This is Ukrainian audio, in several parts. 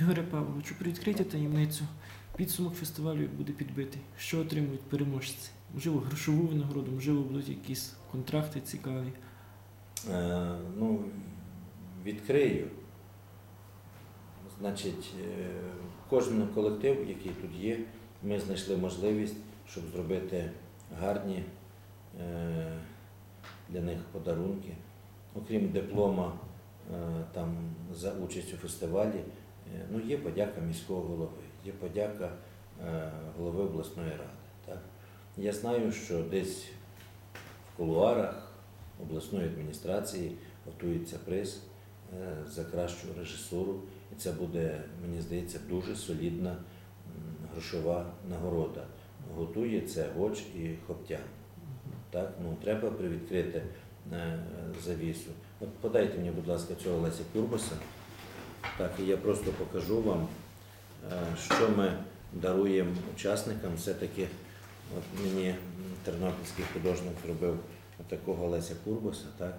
Ігоре Павловичу, привідкрийте таємницю. Підсумок фестивалю буде підбитий. Що отримують переможці? Можливо, грошову винагороду, можливо, будуть якісь контракти цікаві. Е, ну, відкрию. Значить, е, кожен колектив, який тут є, ми знайшли можливість, щоб зробити гарні е, для них подарунки. Окрім диплома е, там, за участь у фестивалі, ну, є подяка міського голови, є подяка е, голови обласної ради. Так? Я знаю, що десь в кулуарах обласної адміністрації готується приз е, за кращу режисуру, і це буде, мені здається, дуже солідна грошова нагорода. Готує це Гоч і Хоптян. Так, ну треба привідкрити е, завісу. От подайте мені, будь ласка, цього Леся Курбаса. Так, і я просто покажу вам, е, що ми даруємо учасникам. Все-таки от мені тернопільський художник зробив такого Леся Курбаса. Так?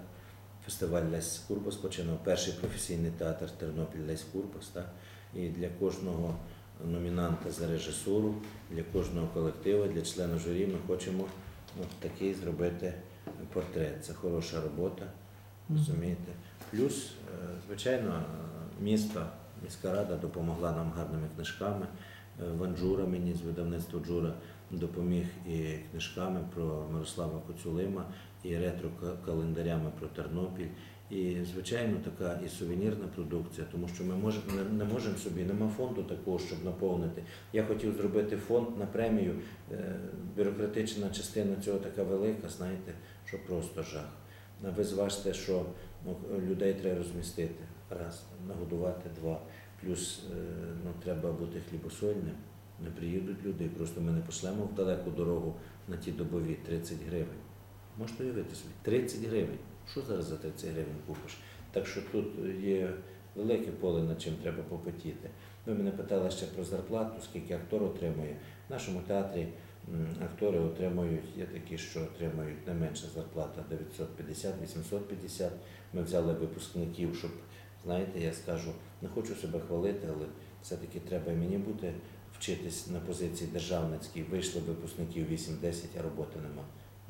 Фестиваль Лесь Курбас починав перший професійний театр Тернопіль Лесь Курбас. Так? І для кожного номінанта за режисуру, для кожного колективу, для члена журі ми хочемо от такий зробити портрет. Це хороша робота, розумієте. Плюс, е, звичайно, місто, міська рада допомогла нам гарними книжками. Е, Ванджура мені з видавництва Джура допоміг і книжками про Мирослава Коцюлима, і ретро-календарями про Тернопіль. І, звичайно, така і сувенірна продукція, тому що ми можемо не, не можемо собі, нема фонду такого, щоб наповнити. Я хотів зробити фонд на премію. Е, бюрократична частина цього така велика, знаєте, що просто жах. Ви зважте, що ну, людей треба розмістити раз, нагодувати два. Плюс ну, треба бути хлібосольним. Не приїдуть люди, просто ми не пошлемо в далеку дорогу на ті добові 30 гривень. Можете уявити собі, 30 гривень. Що зараз за 30 гривень купиш? Так що тут є велике поле, над чим треба попотіти. Ви мене питали ще про зарплату, скільки актор отримує. В нашому театрі актори отримують, є такі, що отримують не менша зарплата 950-850. Ми взяли випускників, щоб, знаєте, я скажу, не хочу себе хвалити, але все-таки треба і мені бути вчитись на позиції державницькій. Вийшли випускників 8-10, а роботи нема.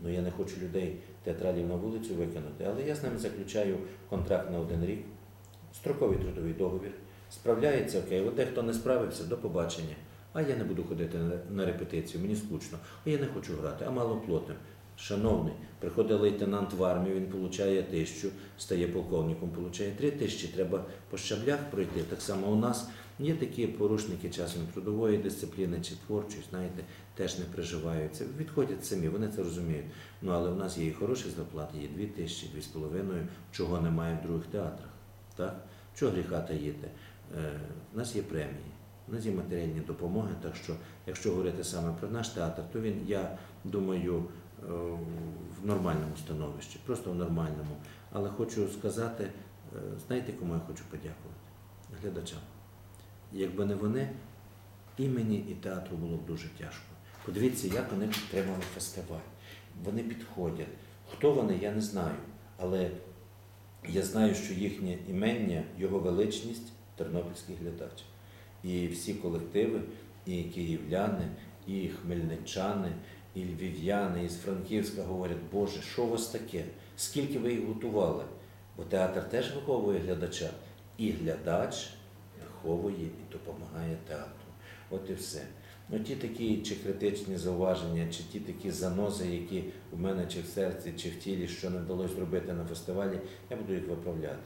Ну я не хочу людей театралів на вулицю викинути, але я з ними заключаю контракт на один рік, строковий трудовий договір. Справляється окей, от дехто не справився, до побачення. А я не буду ходити на- репетицію, мені скучно. А я не хочу грати, а мало платим. Шановний, приходить лейтенант в армію, він получає тисячу, стає полковником, получає три тисячі, треба по щаблях пройти. Так само у нас є такі порушники часом трудової дисципліни чи творчої, знаєте, теж не приживаються. Відходять самі, вони це розуміють. Ну але в нас є і хороші зарплати, є дві тисячі, дві з половиною, чого немає в других театрах. Так? Чого гріха таїти? Е, У нас є премії, у нас є матеріальні допомоги. Так що, якщо говорити саме про наш театр, то він, я думаю, в нормальному становищі, просто в нормальному. Але хочу сказати, е, знаєте, кому я хочу подякувати? Глядачам. Якби не вони, і мені, і театру було б дуже тяжко. Подивіться, як вони підтримали фестиваль. Вони підходять. Хто вони, я не знаю. Але я знаю, що їхнє імення, його величність тернопільський глядач. І всі колективи, і київляни, і хмельничани, і львів'яни, і з Франківська говорять, Боже, що у вас таке? Скільки ви їх готували? Бо театр теж виховує глядача. І глядач виховує і допомагає театру. От і все. Ну, ті такі чи критичні зауваження, чи ті такі занози, які в мене чи в серці, чи в тілі, що не вдалося зробити на фестивалі, я буду їх виправляти.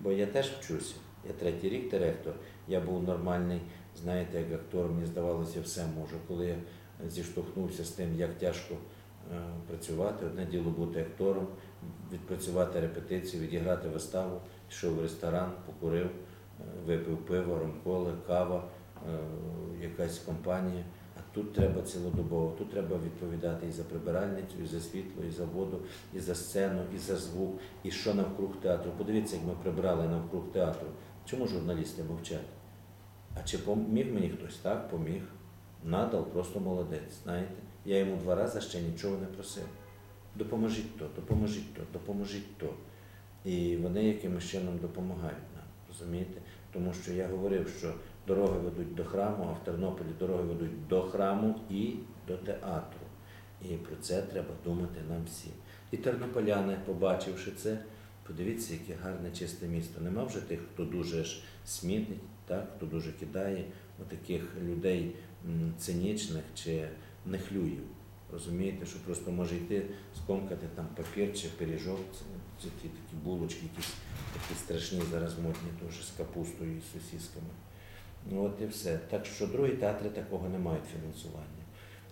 Бо я теж вчуся. Я третій рік директор, я був нормальний, знаєте, як актор, мені здавалося, все можу. Коли я зіштовхнувся з тим, як тяжко е, працювати, одне діло бути актором, відпрацювати репетицію, відіграти виставу, пішов в ресторан, покурив, е, випив пиво, ромколи, кава, е, якась компанія. А тут треба цілодобово, тут треба відповідати і за прибиральницю, і за світло, і за воду, і за сцену, і за звук, і що навкруг театру. Подивіться, як ми прибрали навкруг театру. Чому журналісти мовчать? А чи поміг мені хтось? Так, поміг. Надал просто молодець. Знаєте, я йому два рази ще нічого не просив. Допоможіть то, допоможіть то, допоможіть то. І вони якимось чином допомагають нам. Розумієте? Тому що я говорив, що дороги ведуть до храму, а в Тернополі дороги ведуть до храму і до театру. І про це треба думати нам всім. І тернополяни, побачивши це, подивіться, яке гарне чисте місто. Нема вже тих, хто дуже ж смітить, так, хто дуже кидає отаких людей цинічних чи нехлюїв. Розумієте, що просто може йти скомкати там папір чи пиріжок, це, ті такі булочки, якісь такі страшні зараз модні, теж з капустою і сосісками. Ну от і все. Так що другі театри такого не мають фінансування.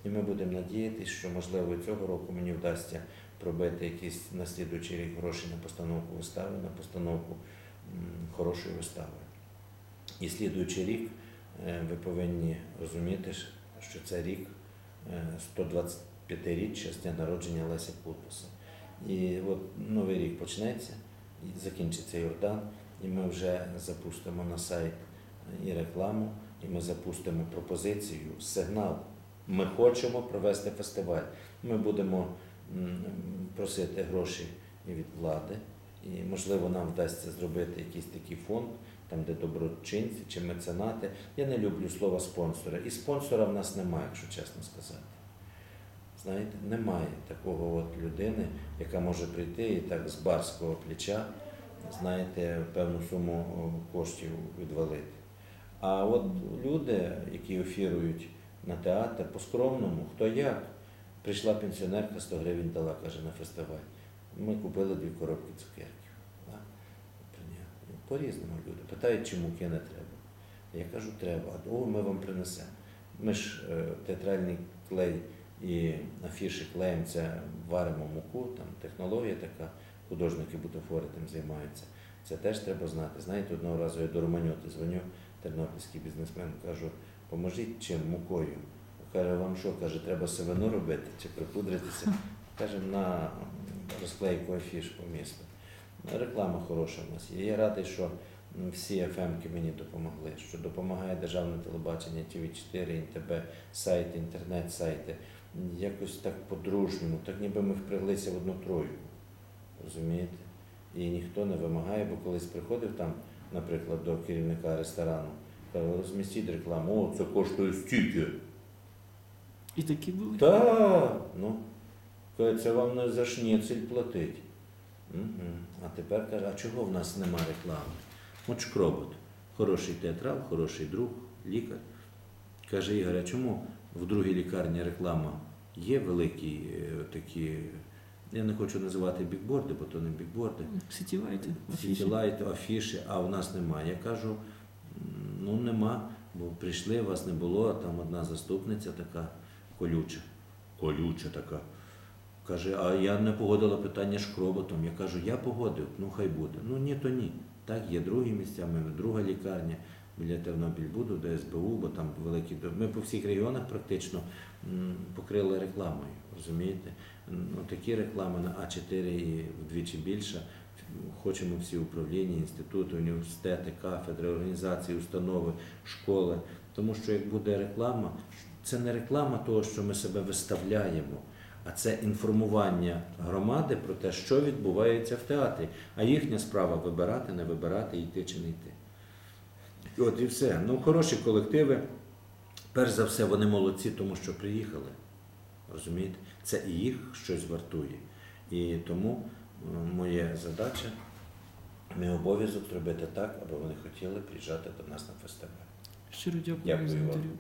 І ми будемо надіятися, що можливо цього року мені вдасться пробити якісь наслідуючий рік гроші на постановку вистави, на постановку хорошої вистави. І слідуючий рік ви повинні розуміти, що це рік е, 125-річчя з дня народження Леся Путуса. І от новий рік почнеться, і закінчиться Йордан, і ми вже запустимо на сайт і рекламу, і ми запустимо пропозицію, сигнал. Ми хочемо провести фестиваль. Ми будемо просити гроші від влади, і можливо нам вдасться зробити якийсь такий фонд, там де доброчинці чи меценати. Я не люблю слова спонсори. І спонсора в нас немає, якщо чесно сказати. Знаєте, немає такого от людини, яка може прийти і так з барського плеча, знаєте, певну суму коштів відвалити. А от люди, які офірують на театр по-скромному, хто як, прийшла пенсіонерка, 100 гривень дала, каже, на фестиваль. Ми купили дві коробки цукерків. По-різному люди. Питають, чи муки не треба. Я кажу, треба. а О, ми вам принесемо. Ми ж е, театральний клей і афіші клеєм це варимо муку, там технологія така, художники бутафори тим займаються. Це теж треба знати. Знаєте, одного разу я до Романьоти дзвоню, тернопільський бізнесмен, кажу, поможіть чим мукою. Каже, вам що? Каже, треба сивину робити чи припудритися. Каже, на розклейку афіш по місту. Реклама хороша в нас є. Я радий, що всі ФМки мені допомогли, що допомагає державне телебачення, ТВ4, НТБ, сайти, інтернет-сайти. Якось так по-дружньому, так ніби ми впряглися в одну тройку. Розумієте? І ніхто не вимагає, бо колись приходив там, наприклад, до керівника ресторану, каже, розмістіть рекламу, о, це коштує стільки. І такі були. Та, ну, каже, це вам не за шніцель платить. А тепер каже, а чого в нас нема реклами? От шкробот, хороший театрал, хороший друг, лікар. Каже Ігор, а чому в другій лікарні реклама є великі е, такі, я не хочу називати бікборди, бо то не бікборди, Сітівайте. Сітілайт, афіші, а у нас немає. Я кажу, ну нема, бо прийшли, вас не було, а там одна заступниця така колюча. Колюча така. Каже, а я не погодила питання шкроботом. Я кажу, я погодив, ну хай буде. Ну ні, то ні. Так, є другі місця, ми друга лікарня біля Тернопільбуду, де СБУ, бо там великі. до- Ми по всіх регіонах практично покрили рекламою. Розумієте? Ну, такі реклами на А4 і вдвічі більше. Хочемо всі управління, інститути, університети, кафедри, організації, установи, школи. Тому що як буде реклама, це не реклама того, що ми себе виставляємо, а це інформування громади про те, що відбувається в театрі. А їхня справа вибирати, не вибирати, йти чи не йти. От і все. Ну, хороші колективи. Перш за все, вони молодці, тому що приїхали. Розумієте? Це і їх щось вартує. І тому е, моя задача, мій обов'язок зробити так, аби вони хотіли приїжджати до нас на фестиваль. Щиро дякую, Дякую вам. інтерв'ю.